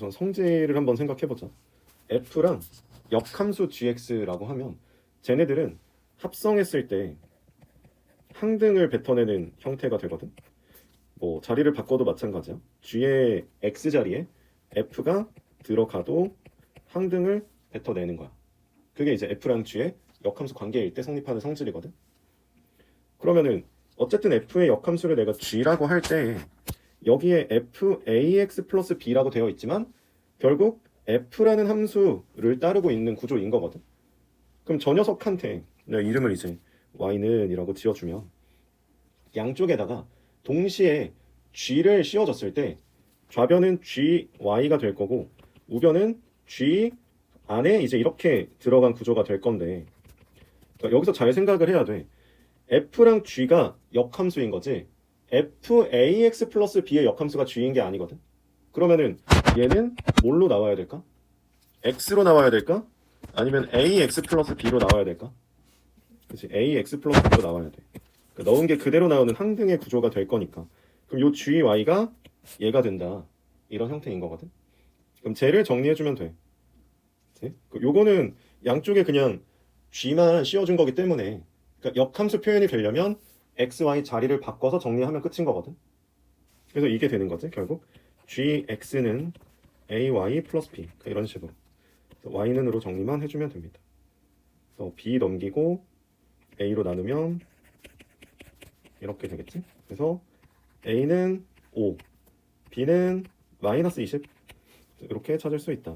우선 성질을 한번 생각해보자. f랑 역함수 gx라고 하면 쟤네들은 합성했을 때 항등을 뱉어내는 형태가 되거든. 뭐 자리를 바꿔도 마찬가지야. g의 x 자리에 f가 들어가도 항등을 뱉어내는 거야. 그게 이제 f랑 g의 역함수 관계일 때 성립하는 성질이거든. 그러면은 어쨌든 f의 역함수를 내가 g라고 할때 여기에 fax 플러스 b라고 되어 있지만 결국 f라는 함수를 따르고 있는 구조인 거거든. 그럼 저 녀석한테 내가 이름을 이제 y는 이라고 지어주면 양쪽에다가 동시에 g를 씌워줬을 때 좌변은 g, y가 될 거고 우변은 g 안에 이제 이렇게 들어간 구조가 될 건데 그러니까 여기서 잘 생각을 해야 돼. f랑 g가 역함수인 거지 fax 플러스 b의 역함수가 g인 게 아니거든. 그러면은 얘는 뭘로 나와야 될까? x로 나와야 될까? 아니면 ax 플러스 b로 나와야 될까? 그치 ax 플러스 b로 나와야 돼. 그러니까 넣은 게 그대로 나오는 항등의 구조가 될 거니까. 그럼 요 gy가 얘가 된다. 이런 형태인 거거든. 그럼 쟤를 정리해주면 돼. 그치? 그 요거는 양쪽에 그냥 g만 씌워준 거기 때문에 그러니까 역함수 표현이 되려면 x, y 자리를 바꿔서 정리하면 끝인 거거든. 그래서 이게 되는 거지 결국 gx는 ay 플러스 b 그러니까 이런 식으로 그래서 y는 으로 정리만 해주면 됩니다. 그래서 b 넘기고 a로 나누면 이렇게 되겠지. 그래서 a는 5, b는 마이너스 20 이렇게 찾을 수 있다.